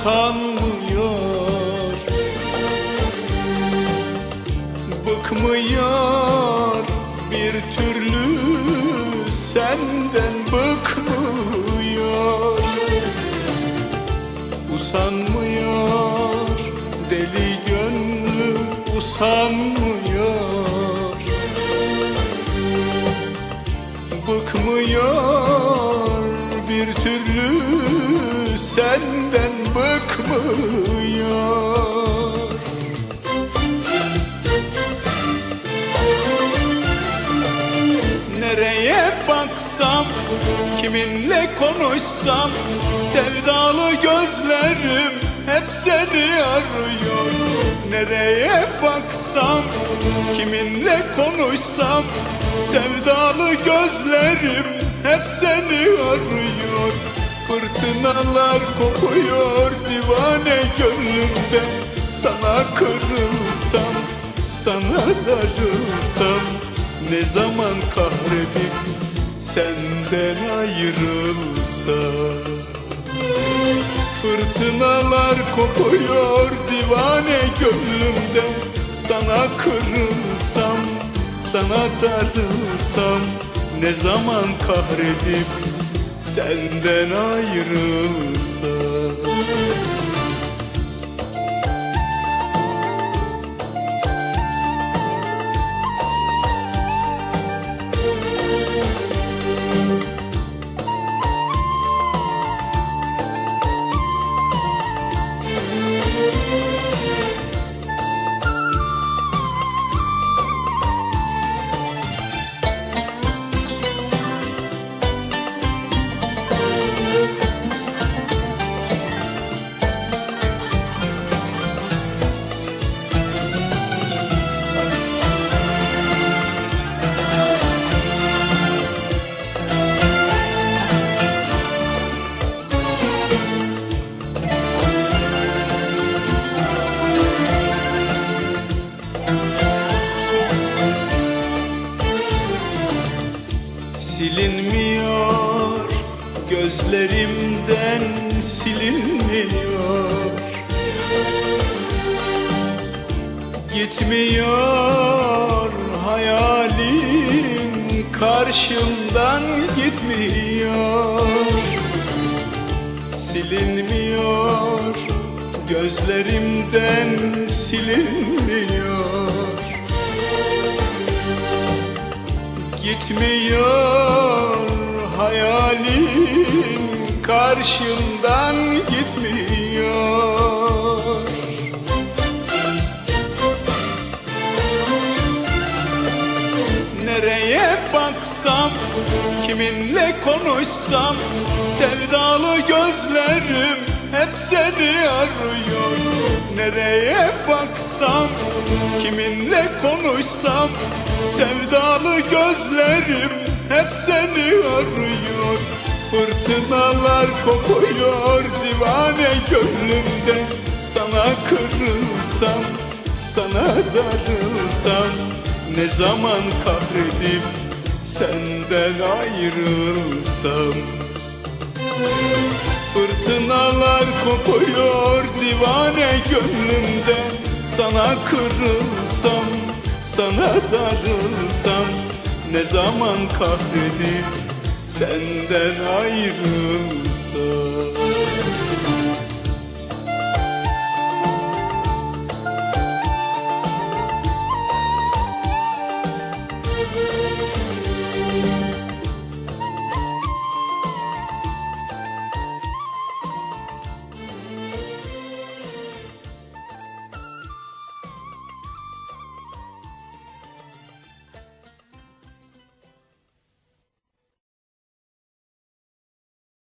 Usanmıyor Bıkmıyor bir türlü senden bıkmıyor. Usanmıyor deli gönlüm usanmıyor. Bıkmıyor bir türlü senden bıkmıyor. Nereye baksam, kiminle konuşsam Sevdalı gözlerim hep seni arıyor. Nereye baksam, kiminle konuşsam Sevdalı gözlerim hep seni arıyor Fırtınalar kopuyor divane gönlümde. Sana kırılsam, sana darılsam ne zaman kahredip senden ayrılsam. Fırtınalar kopuyor divane gönlümde. Sana kırılsam, sana darılsam Ne zaman kahredip senden ayrılsam Silinmiyor gözlerimden silinmiyor. Gitmiyor hayalin karşımdan gitmiyor. Silinmiyor gözlerimden silinmiyor Gitmiyor. Hayalin karşımdan gitmiyor. Nereye baksam, kiminle konuşsam Sevdalı gözlerim hep seni arıyor. Nereye baksam, kiminle konuşsam Sevdalı gözlerim hep seni arıyor. Fırtınalar kopuyor divane gönlümde. Sana kırılsam, sana darılsam Ne zaman kahredip senden ayrılsam Fırtınalar kopuyor divane gönlümde. Sana kırılsam, sana darılsam Ne zaman kahredip senden ayrılsam? Müzik